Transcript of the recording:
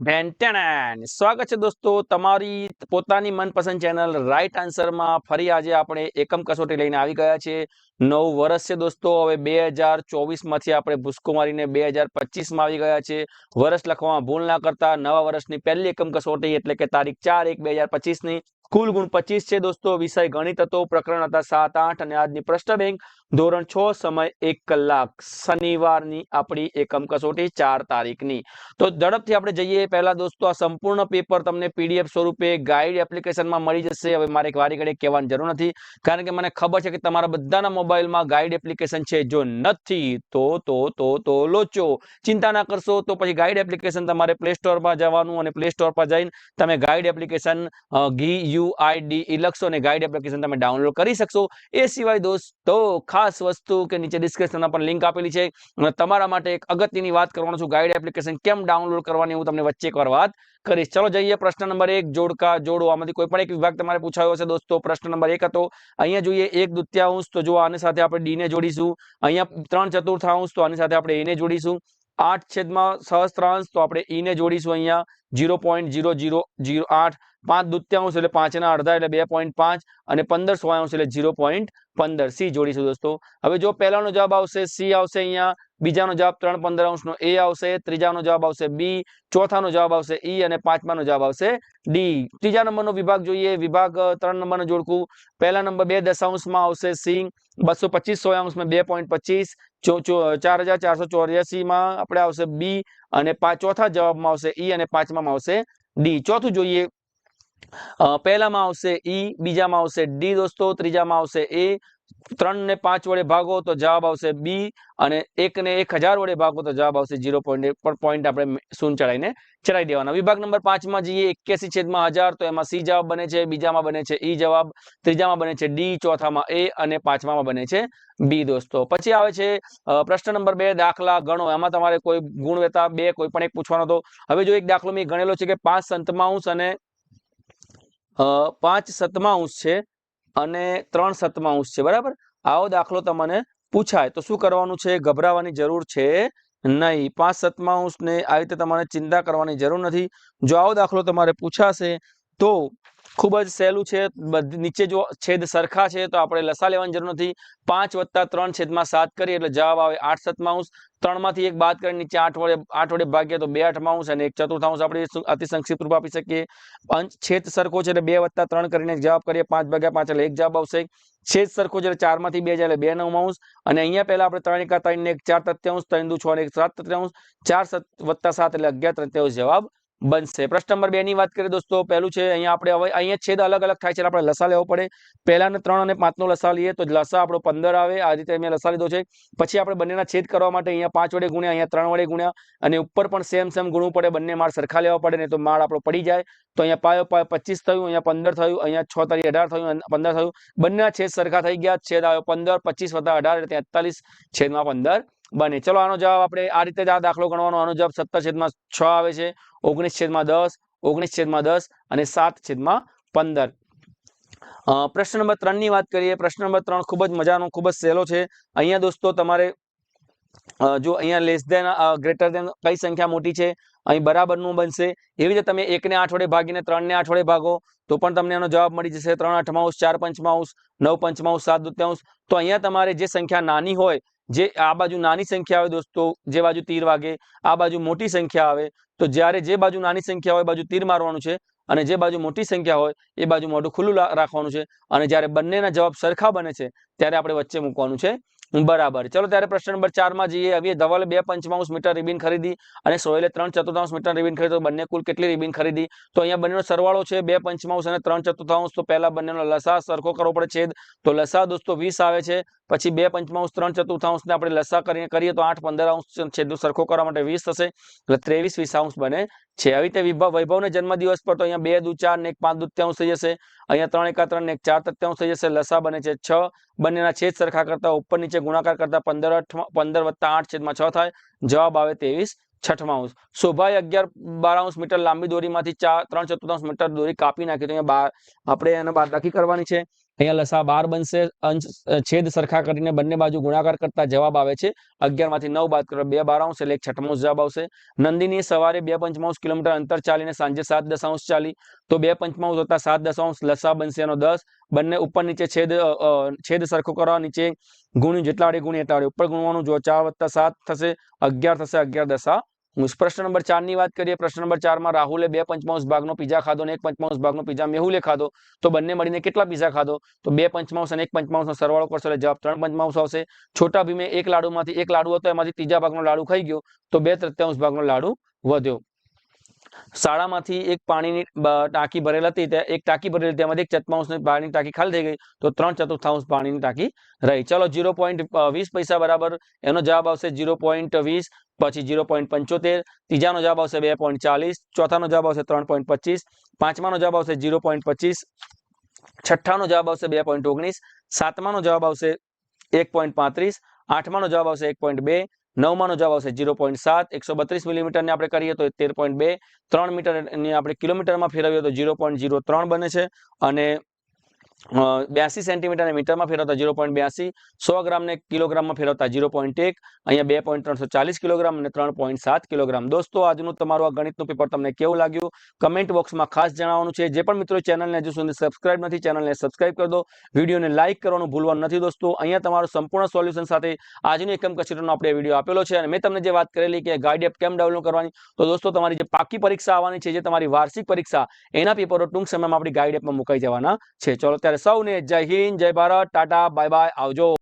ભેન્ટેન સ્વાગત છે દોસ્તો તમારી પોતાની મનપસંદ ચેનલ રાઈટ આન્સરમાં. ફરી આજે આપણે એકમ કસોટી લઈને આવી ગયા છે નવ વર્ષ છે દોસ્તો. હવે બે હજાર ચોવીસમાંથી આપણે ભૂસકો મારીને બે હજાર પચીસમાં આવી ગયા છે વર્ષ લખવામાં ભૂલ ના કરતા નવા વર્ષની પહેલી એકમ કસોટી એટલે કે તારીખ ચાર એક બે હજાર પચીસની. કુલ ગુણ પચીસ છે દોસ્તો. વિષય ગણિત હતો. પ્રકરણ હતા સાત આઠ અને આજની પ્રશ્ન બેંક. ધોરણ છ સમય એક કલાક. શનિવારની આપણી એકમ કસોટી ચાર તારીખની. તો ઝડપથી આપણે જઈએ. પહેલા દોસ્તો, આ સંપૂર્ણ પેપર તમને પીડીએફ સ્વરૂપે ગાઈડ એપ્લિકેશનમાં મળી જશે. હવે મારે વારી ઘડી કહેવાની જરૂર નથી. કારણ કે મને ખબર છે કે તમારા બધાના મોબાઈલમાં ગાઈડ એપ્લિકેશન છે. જો નથી, તો તો તો તો લોચો. ચિંતા ના કરશો. તો પછી ગાઈડ એપ્લિકેશન તમારે પ્લે સ્ટોરમાં જવાનું અને પ્લે સ્ટોર પર જઈને તમે ગાઈડ એપ્લિકેશન ઘી યુ આઈ ડી લખશો અને ગાઈડ એપ્લિકેશન તમે ડાઉનલોડ કરી શકશો. એ સિવાય દોસ્તો, ખાસ વસ્તુ કે નીચે ડિસ્ક્રિપ્શનમાં પણ લિંક આપેલી છે. તમારા માટે એક અગત્યની વાત કરવાનો છું. ગાઈડ એપ્લિકેશન કેમ ડાઉનલોડ કરવાની હું તમને વચ્ચે એકવાર વાત કરીશ. ચલો જઈએ. પ્રશ્ન નંબર એક, જોડકા, જોડો. આમાંથી કોઈ પણ એક વિભાગ તમારે પૂછાયો હશે દોસ્તો. પ્રશ્ન નંબર એક હતો. અહીંયા જોઈએ, એક દુત્યાંશ તો જો આની સાથે આપણે ડી ને જોડીશું. અહીંયા ત્રણ ચતુર્થાંશ તો આની સાથે આપણે એને જોડીશું. આઠ છેદમાં સહસ્ત્રાંશ. તો આપણે ઈને જોડીશું અહીંયા. Zero point zero zero zero આઠ. પાંચ દુત્યાંશ એટલે પાંચના અડધા એટલે બે પોઈન્ટ પાંચ અને પંદર સોયાંશ એટલે ઝીરો પોઈન્ટ પંદર. સી જોડીશું દોસ્તો. હવે જો પહેલાનો જવાબ આવશે, સી આવશે અહીંયા, બીજાનો જવાબ ત્રણ પંદર અંશનો એ આવશે, ત્રીજાનો જવાબ આવશે બી, ચોથાનો જવાબ આવશે ઈ અને પાંચમાનો જવાબ આવશે ડી. ત્રીજા નંબરનો વિભાગ જોઈએ, વિભાગ ત્રણ નંબરનું જોડકું. પહેલા નંબર બે દશાંશમાં આવશે સી, બસો પચીસ સોયાંશમાં બે પોઈન્ટ પચીસ ચાર હજાર ચારસો ચોર્યાસીમાં આપણે આવશે બી અને ચોથા જવાબમાં આવશે ઈ અને પાંચમાં આવશે ડી. ચોથું જોઈએ પહેલામાં આવશે ઈ, બીજામાં આવશે ડી દોસ્તો, ત્રીજામાં આવશે એ. ત્રણ ને પાંચ વડે ભાગો તો જવાબ આવશે બી અને એક ને એક હજાર વડે ભાગો તો જવાબ આવશે જીરો પોઈન્ટ પણ પોઈન્ટ આપણે સૂન ચડાવીને ચડાવી દેવાના. વિભાગ નંબર પાંચમાં જઈએ, એક્યાસી છેદમાં હજાર, તો એમાં સી જવાબ બને છે, બીજામાં બને છે ઈ જવાબ, ત્રીજામાં બને છે ડી, ચોથામાં એ અને પાંચમામાં બને છે બી દોસ્તો. પછી આવે છે પ્રશ્ન નંબર બે, દાખલા ગણો. એમાં તમારે કોઈ ગુણ વેતા બે, કોઈ પણ એક પૂછવાનો હતો. હવે જો એક દાખલો મેં ગણેલો છે કે પાંચ સંતમાંશ અને પાંચ સતમાંશ છે અને ત્રણ સતમાંશ છે, બરાબર? આવો દાખલો તમને પૂછાય. તો શું કરવાનું છે? ગભરાવાની જરૂર છે નહીં. પાંચ સતમાંશ ને આવી રીતે તમારે ચિંતા કરવાની જરૂર નથી. જો આવો દાખલો તમારે પૂછાશે તો ખૂબ જ સહેલું છે. નીચે જો છેદ સરખા છે તો આપણે લસા લેવાની જરૂર નથી. પાંચ વત્તા ત્રણ છેદમાં સાત કરીએ એટલે જવાબ આવે આઠ સતમાંશ ત્રણમાંથી એક બાદ કરીને નીચે આઠ વડે આઠ વડે ભાગીએ તો બે આઠમાંશ અને એક ચતુર્થાંશ આપણે અતિ સંક્ષિપ્ત રૂપ આપી શકીએ. અંશ, છેદ સરખો છે એટલે બે વત્તા ત્રણ કરીને જવાબ કરીએ. પાંચ ભાગ્યા પાંચ એટલે એક જવાબ આવશે. છેદ સરખો છે એટલે ચારમાંથી બે જાય એટલે બે નવમાંશ અને અહીંયા પહેલા આપણે ત્રણ એકા ત્રણ ને એક ચાર તત્યાંશ, ત્રણ દુ છ ને એક સાત તત્યાંશ, ચાર વત્તા સાત એટલે અગિયાર તત્યાંશ જવાબ બનશે. પ્રશ્ન નંબર બે ની વાત કરીએ દોસ્તો, પહેલું છે, અહીંયા આપણે હવે, અહીંયા છેદ અલગ અલગ થાય છે આપણે લસા લેવો પડે. પહેલાને ત્રણ અને પાંચનો લસા લઈએ, તો લસા આપણો પંદર આવે, આ રીતે મેં લસા લીધો છે. પછી આપણે બંનેના છેદ કરવા માટે અહીંયા પાંચ વડે ગુણ્યા, અહીંયા ત્રણ વડે ગુણ્યા, અને ઉપર પણ સેમ સેમ ગુણવું પડે, બંને માળ સરખા લેવા પડે ને તો માળ આપણો પડી જાય. તો અહીંયા પાયો પાયો પચીસ થયું, અહીંયા પંદર થયું, અહીંયા છ તારીખ અઢાર થયું પંદર થયું. બંનેના છેદ સરખા થઈ ગયા, છેદ આવ્યો પંદર, પચીસ વત્તા અઢાર, એટલે તેતાલીસ, છેદમાં પંદર. બને. ચલો, આનો જવાબ આપણે આ રીતે આ દાખલો ગણવાનો. આનો જવાબ સત્તર છેદમાં છ આવે છે ઓગણીસ છેદમાં દસ ઓગણીસ છેદમાં દસ અને સાત છેદમાં પંદર પ્રશ્ન નંબર ત્રણની વાત કરીએ. પ્રશ્ન નંબર ત્રણ ખૂબ જ મજાનો, ખૂબ જ સહેલો છે. અહીંયા દોસ્તો તમારે જો અહીંયા લેસ દેન ગ્રેટર દેન કઈ સંખ્યા મોટી છે, અહીં બરાબરનું બનશે. એવી રીતે તમે એકને આઠ વડે ભાગીને ત્રણને આઠ વડે ભાગો, તો પણ તમને એનો જવાબ મળી જશે. ત્રણ અઠમાઉસ ચાર પંચમાઉસ નવ પંચમાઉસ સાત દુત્યાંશ. તો અહીંયા તમારે જે સંખ્યા નાની હોય જે આ બાજુ નાની સંખ્યા આવે દોસ્તો, જે બાજુ તીર વાગે, આ બાજુ મોટી સંખ્યા આવે, તો જ્યારે જે બાજુ નાની સંખ્યા હોય બાજુ તીર મારવાનું છે અને જે બાજુ મોટી સંખ્યા હોય એ બાજુ મોઢું ખુલ્લું રાખવાનું છે અને જ્યારે બંનેના જવાબ સરખા બને છે ત્યારે આપણે વચ્ચે મૂકવાનું છે. બરાબર. ચલો ત્યારે પ્રશ્ન નંબર ચારમાં જઈએ. હવે ધવલે બે પંચમાંશ મીટર રિબિન ખરીદી અને સોહેલે ત્રણ ચતુર્થાંશ મીટર રિબિન ખરીદી. બંને કુલ કેટલી રિબિન ખરીદી? તો અહીંયા બંનેનો સરવાળો છે બે પંચમાંશ અને ત્રણ ચતુર્થાંશ. તો પહેલા બંનેનો લસા સરખો કરવો પડે છેદ. તો લસા દોસ્તો વીસ આવે છે. પછી બે પંચમાંશ, ત્રણ ચતુર્થાંશને આપણે લસા કરીને કરીએ તો આઠ પંદર અંશ છેદનું સરખો કરવા માટે વીસ થશે. એટલે ત્રેવીસ વીસાંશ બને છે. આવી રીતે વિભવ, વૈભવને જન્મદિવસ પર તો અહીંયા બે દુ ચાર ને એક પાંચ દુત્યાંશ થઈ જશે. અહીંયા ત્રણ એકા ત્રણ ને એક ચાર તત્યાંશ થઈ જશે. લસા બને છે છ. બંનેના છેદ સરખા કરતા ઉપર નીચે ગુણાકાર કરતા પંદર અઠ, પંદર વત્તા આઠ છેદમાં છ થાય. જવાબ આવે ત્રેવીસ છઠમા અંશ શોભાએ અગિયાર બારાંશ મીટર લાંબી દોરીમાંથી ચાર, ત્રણ ચતુર્થાંશ મીટર દોરી કાપી નાખી. તો અહીંયા બાર, આપણે એને બાદબાકી કરવાની છે. અહીંયા લસા બાર બનશે, અંશ છેદ સરખા કરીને બંને બાજુ ગુણાકાર કરતા જવાબ આવે છે. અગિયારમાંથી નવ બાદ કરો, બે બારાંશ એટલે એક છઠ્ઠાંશ જવાબ આવશે. નંદીની સવારે બે પંચમાંશ કિલોમીટર અંતર ચાલીને સાંજે સાત દશાંશ ચાલી. તો બે પંચમાંશ હતા સાત દશાંશ લસા બનશે એનો દસ. બંને ઉપર નીચે છેદ છેદ સરખો કરવા નીચે ગુણ્યું જેટલા વડે ગુણ્યું એટલા વડે ઉપર ગુણવાનું. જો ચાર વત્તા સાત થશે, અગિયાર થશે, અગિયાર દશા. પ્રશ્ન નંબર ચારની વાત કરીએ, પ્રશ્ન નંબર ચારમાં રાહુલે બે પંચમાંશ ભાગનો પીઝા ખાધો અને એક પંચમાંશ ભાગનો પીઝા મેહુલે ખાધો. તો બંને મળીને કેટલા પીઝા ખાધો? તો બે પંચમાંશ અને એક પંચમાંશનો સરવાળો કરશો એટલે જવાબ ત્રણ પંચમાંશ આવશે. છોટા ભીમે એક લાડુમાંથી એક લાડુ હતો, એમાંથી ત્રીજા ભાગનો લાડુ ખાઈ ગયો. તો બે તૃત્યાંશ ભાગનો લાડુ વધ્યો. શાળામાંથી એક પાણીની ટાંકી ભરેલ હતી એક ટાંકી ભરેલી તેમાંથી એક ચતુર્થાંશની પાણીની ટાંકી ખાલી થઈ ગઈ, તો ત્રણ ચતુર્થાંશ પાણીની ટાંકી રહી. ચલો, ઝીરો પોઈન્ટ વીસ પૈસા બરાબર. એનો જવાબ આવશે ઝીરો પછી ઝીરો પોઈન્ટ પંચોતેર, ત્રીજાનો જવાબ આવશે બે પોઈન્ટ ચાલીસ, ચોથાનો જવાબ આવશે ત્રણ પાંચમાનો જવાબ આવશે ઝીરો પોઈન્ટ પચીસ, છઠ્ઠાનો જવાબ આવશે બે પોઈન્ટ ઓગણીસ, સાતમાનો જવાબ આવશે એક પોઈન્ટ પાંત્રીસ, આઠમાનો જવાબ આવશે એક પોઈન્ટ બે નવમાનો જવાબ આવશે જીરો પોઈન્ટ સાત, એકસો બત્રીસ મિલીમીટરની આપણે કરીએ તો તેર પોઈન્ટ બે, ત્રણ મીટરની આપણે કિલોમીટરમાં ફેરવીએ તો જીરો પોઈન્ટ જીરો ત્રણ બને છે અને બ્યાસી સેન્ટીમીટરને મીટરમાં ફેરવતા જીરો પોઈન્ટ બ્યાસી, સો ગ્રામને કિલોગ્રામમાં ફેરવતા જીરો પોઈન્ટ એક, અહીંયા બે પોઈન્ટ ત્રણસો ચાલીસ કિલોગ્રામ અને ત્રણ પોઈન્ટ સાત કિલોગ્રામ. દોસ્તો, આજનું તમારું આ ગણિતનું પેપર તમને કેવું લાગ્યું? કમેન્ટ બોક્સમાં ખાસ જણાવવાનું છે. જે પણ મિત્રો ચેનલને હજુ સુધી સબસ્ક્રાઇબ નથી ચેનલને સબસ્ક્રાઇબ કરી દો. વિડીયોને લાઇક કરવાનું ભૂલવાનું નથી, દોસ્તો. અહીંયા તમારું સંપૂર્ણ સોલ્યુશન સાથે આજની એકમ કચેરીનો આપણે વીડિયો આપેલો છે. અને મેં તમને જે વાત કરેલી કે ગાઈડ એપ કેમ ડાઉનલોડ કરવાની, તો દોસ્તો, તમારી જે પાકી પરીક્ષા આવવાની છે, જે તમારી વાર્ષિક પરીક્ષા, એના પેપરો ટૂંક સમયમાં આપણી ગાઈડ એપમાં મુકાઈ જવાના છે. ચલો ત્યારે સૌને જય હિન્દ જય ભારત ટાટા બાય બાય આવજો.